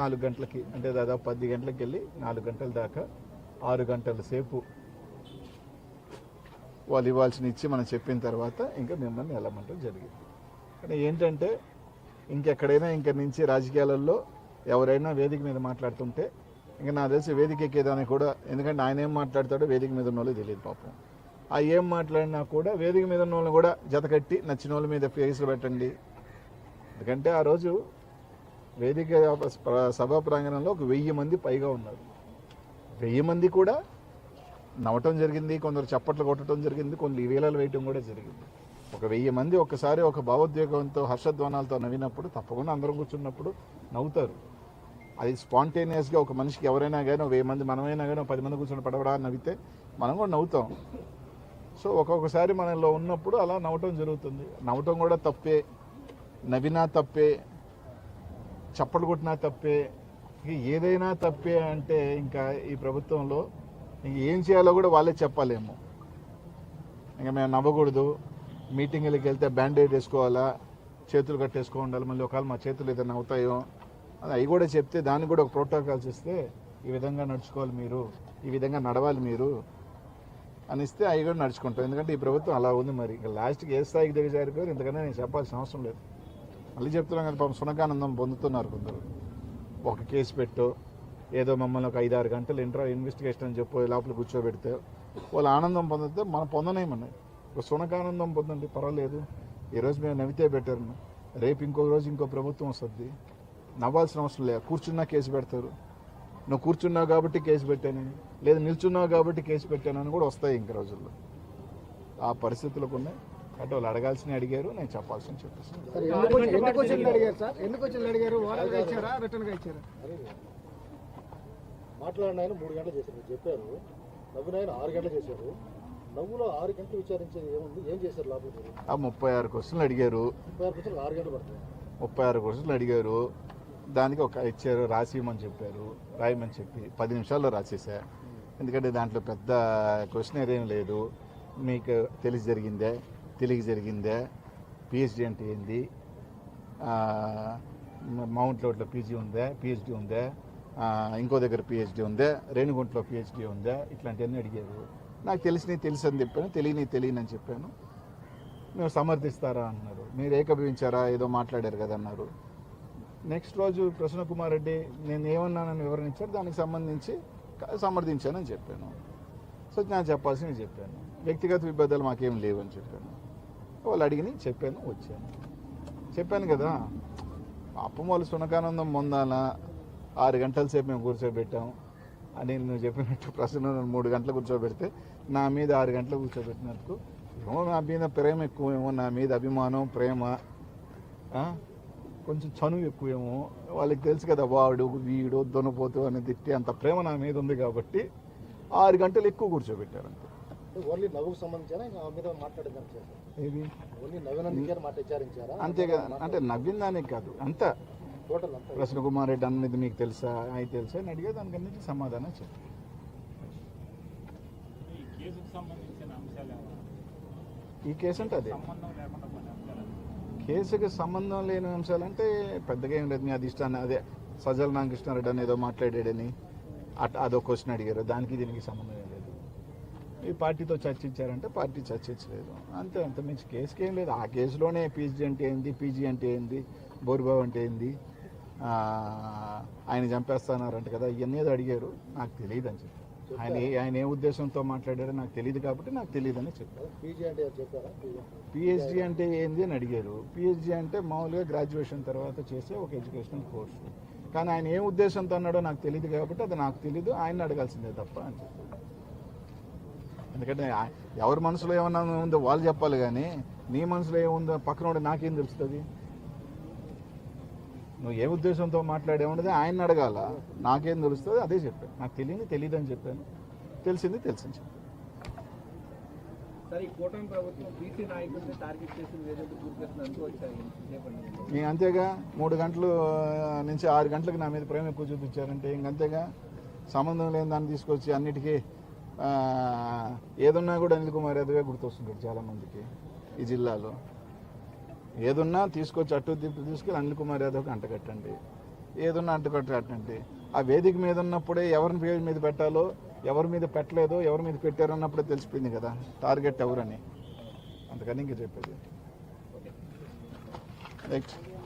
నాలుగు గంటలకి అంటే దాదాపు పది గంటలకు వెళ్ళి నాలుగు గంటల దాకా ఆరు గంటల సేపు వాళ్ళు ఇవ్వాల్సిన ఇచ్చి మనం చెప్పిన తర్వాత ఇంకా మిమ్మల్ని వెళ్ళమంటాం జరిగింది. కానీ ఏంటంటే ఇంకెక్కడైనా ఇంక నుంచి రాజకీయాలలో ఎవరైనా వేదిక మీద మాట్లాడుతుంటే ఇంకా నాకు తెలిసి వేదిక ఎక్కేదాన్ని కూడా ఎందుకంటే ఆయన ఏం మాట్లాడతాడో వేదిక మీద ఉన్న వాళ్ళకి తెలియదు పాపం. ఆ ఏం మాట్లాడినా కూడా వేదిక మీద ఉన్న వాళ్ళని కూడా జతకట్టి నచ్చిన వాళ్ళ మీద ఫేసులు పెట్టండి. ఎందుకంటే ఆ రోజు వేదిక సభా ప్రాంగణంలో ఒక వెయ్యి మంది పైగా ఉన్నారు. వెయ్యి మంది కూడా నవ్వటం జరిగింది కొందరు చప్పట్లు కొట్టడం జరిగింది కొన్ని వేలలు వేయటం కూడా జరిగింది. ఒక వెయ్యి మంది ఒక్కసారి ఒక భావోద్వేగంతో హర్షధ్వానాలతో నవ్వినప్పుడు తప్పకుండా అందరం కూర్చున్నప్పుడు నవ్వుతారు. అది స్పాంటేనియస్గా ఒక మనిషికి ఎవరైనా కానీ వెయ్యి మంది మనమైనా కానీ పది మంది కూర్చొని పడవడా నవ్వితే మనం కూడా నవ్వుతాం. సో ఒక్కొక్కసారి మనలో ఉన్నప్పుడు అలా నవ్వటం జరుగుతుంది. నవ్వటం కూడా తప్పే. నవ్వినా తప్పే. చప్పట్లు కొట్టినా తప్పే ఏదైనా తప్పే అంటే ఇంకా ఈ ప్రభుత్వంలో ఇంక ఏం చేయాలో కూడా వాళ్ళే చెప్పాలేమో. ఇంకా మేము నవ్వకూడదు. మీటింగ్లకి వెళ్తే బ్యాండేజ్ వేసుకోవాలా? చేతులు కట్టేసుకో ఉండాలి? మళ్ళీ ఒకవేళ మా చేతులు ఏదైనా అవుతాయో? అది అవి కూడా చెప్తే దానికి కూడా ఒక ప్రోటోకాల్స్ ఇస్తే ఈ విధంగా నడుచుకోవాలి మీరు ఈ విధంగా నడవాలి మీరు అని ఇస్తే అవి కూడా నడుచుకుంటాం. ఎందుకంటే ఈ ప్రభుత్వం అలా ఉంది మరి. ఇంకా లాస్ట్కి ఏ స్థాయికి దిగజారిపోయారు ఇంతకన్నా నేను చెప్పాల్సిన అవసరం లేదు. మళ్ళీ చెప్తున్నాం కదా పాపం సునకానందం పొందుతున్నారు కొందరు. ఒక కేసు పెట్టు ఏదో మమ్మల్ని ఒక ఐదు ఆరు గంటలు ఇంట్రా ఇన్వెస్టిగేషన్ అని చెప్పి లోపల కూర్చోబెడితే వాళ్ళు ఆనందం పొందితే మనం పొందనేమన్నాయి ఒక సునకానందం పొందండి పర్వాలేదు. ఈరోజు మేము నవ్వితే బెటర్ రేపు ఇంకో రోజు ఇంకో ప్రభుత్వం వస్తుంది. నవ్వాల్సిన అవసరం లేదు. కూర్చున్నా కేసు పెడతారు. నువ్వు కూర్చున్నావు కాబట్టి కేసు పెట్టానని లేదా నిల్చున్నావు కాబట్టి కేసు పెట్టానని కూడా వస్తాయి ఇంక రోజుల్లో. ఆ పరిస్థితులకు ఉన్నాయి. అంటే వాళ్ళు అడగాల్సిన అడిగారు నేను చెప్పాల్సిన చెప్పేసి మాట్లాడిన ఆయన మూడు గంటలు చేశారు. చెప్పారు. నవ్వున ఆయన ఆరు గంటలు చేశారు. నవ్వులో ఆరు గంటలు విచారించేది ఏముంది? ఏం చేశారు లోపల ముప్పై ఆరు క్వశ్చన్లు అడిగారు. ముప్పై ఆరు నిమిషాలు ఆరు గంటలు పడుతుంది ముప్పై ఆరు క్వశ్చన్లు అడిగారు. దానికి ఒక ఇచ్చారు రాసిమని చెప్పారు రాయమని చెప్పి పది నిమిషాల్లో రాసేసా. ఎందుకంటే దాంట్లో పెద్ద క్వశ్చన్ ఏం లేదు. మీకు తెలిసి జరిగిందే. తెలియక జరిగిందే? పిహెచ్డి అంటే ఏంది? మౌంట్ లోట్లో పీజీ ఉందా? పిహెచ్డి ఉందా? ఇంకో దగ్గర పిహెచ్డి ఉందా? రేణిగుంటలో పిహెచ్డి ఉందా? ఇట్లాంటివన్నీ అడిగారు. నాకు తెలిసినవి తెలుసు అని చెప్పాను తెలియని తెలియని అని చెప్పాను. మేము సమర్థిస్తారా అన్నారు. మీరు ఏకభవించారా? ఏదో మాట్లాడారు కదా అన్నారు. నెక్స్ట్ రోజు ప్రసన్న కుమార్ రెడ్డి నేను ఏమన్నానని వివరణించారు దానికి సంబంధించి సమర్థించానని చెప్పాను. సో నేను చెప్పాల్సింది చెప్పాను. వ్యక్తిగత విభేదాలు మాకేం లేవు అని చెప్పాను. వాళ్ళు అడిగిని చెప్పాను వచ్చాను. చెప్పాను కదా అప్పం వాళ్ళు సునకానందం పొందాలా? ఆరు గంటల సేపు మేము కూర్చోబెట్టాం అని నువ్వు చెప్పినట్టు ప్రశ్న మూడు గంటలు కూర్చోబెడితే నా మీద ఆరు గంటలు కూర్చోబెట్టినందుకు ఏమో నా మీద ప్రేమ ఎక్కువేమో నా మీద అభిమానం ప్రేమ కొంచెం చనువు ఎక్కువేమో. వాళ్ళకి తెలుసు కదా వాడు వీడు దొనపోతు అని తిట్టి అంత ప్రేమ నా మీద ఉంది కాబట్టి ఆరు గంటలు ఎక్కువ కూర్చోబెట్టారు అంతే. ఓన్లీ నవ్వుకు మీద ఏది ఓన్లీ నవ్వినందుకే మాట విచారించారా? అంతే కదా. అంటే నవ్విన దానికి కాదు. అంతా. టోటల్ అంతా. ప్రశ్న కుమార్ రెడ్డి అన్నది మీకు తెలుసా? అది తెలుసా? అని అడిగే దానికి అన్నిటికీ సమాధానం చెప్పి. ఈ కేసుకు సంబంధించిన అంశాలు ఏమైనా ఈ కేసు అంటే అదే. కేసుకి సంబంధం లేని అంశాలంటే పెద్దగా ఏం లేదు మీ అధిష్టానం. అదే సజ్జల రామకృష్ణారెడ్డి అని ఏదో మాట్లాడాడని. అట్ అదో క్వశ్చన్ అడిగారు. దానికి దీనికి సంబంధం లేదు. ఈ పార్టీతో చర్చించారంటే పార్టీ చర్చించలేదు. అంతే అంత. మించి కేసుకి ఏం లేదు. ఆ కేసులోనే పీజీ అంటే ఏంది పీజీ అంటే ఏంది బోరుబాబు అంటే ఏంది ఆయన చంపేస్తానారంట కదా ఇవన్నీ అడిగారు. నాకు తెలియదు అని చెప్పి ఆయన ఏ- ఆయన ఏ ఉద్దేశంతో మాట్లాడారో నాకు తెలియదు కాబట్టి నాకు పీజీ అంటే చెప్పారా. పిహెచ్డి అంటే ఏంది అని అడిగారు. పిహెచ్డి అంటే మామూలుగా గ్రాడ్యుయేషన్ తర్వాత చేసే ఒక ఎడ్యుకేషనల్ కోర్సు. కానీ ఆయన ఏ ఉద్దేశంతో అన్నాడో నాకు తెలియదు కాబట్టి అది నాకు తెలియదు ఆయన అడగాల్సిందే తప్ప అని చెప్పారు. ఎందుకంటే ఎవరి మనసులో ఏమన్నా ఉందో వాళ్ళు చెప్పాలి కానీ నీ మనసులో ఏముందో పక్కన నాకేం తెలుస్తుంది? నువ్వు ఏ ఉద్దేశంతో మాట్లాడేమన్నది ఆయన అడగాల. నాకేం తెలుస్తుంది? అదే చెప్పాను. నాకు తెలియదు తెలియదు అని చెప్పాను. తెలిసింది తెలిసింది చెప్పాను. ఇంక అంతేగా? మూడు గంటలు నుంచి ఆరు గంటలకు నా మీద ప్రేమ ఎక్కువ చూపించారంటే ఇంక అంతేగా? సంబంధం లేని దాన్ని తీసుకొచ్చి అన్నిటికీ ఏదున్నా కూడా అనిల్ కుమార్ యాదవే గుర్తొస్తుంటాడు చాలామందికి ఈ జిల్లాలో. ఏదున్నా తీసుకొచ్చి అటు తీసుకెళ్ళి అనిల్ కుమార్ యాదవ్కి అంటగట్టండి ఏదన్నా అంటుకొట్టండి ఆ వేదిక మీద ఉన్నప్పుడే ఎవరిని పేరు మీద పెట్టాలో ఎవరి మీద పెట్టలేదో ఎవరి మీద పెట్టారో అన్నప్పుడే తెలిసిపోయింది కదా. టార్గెట్ ఎవరని. అందుకని ఇంక చెప్పేది. రైట్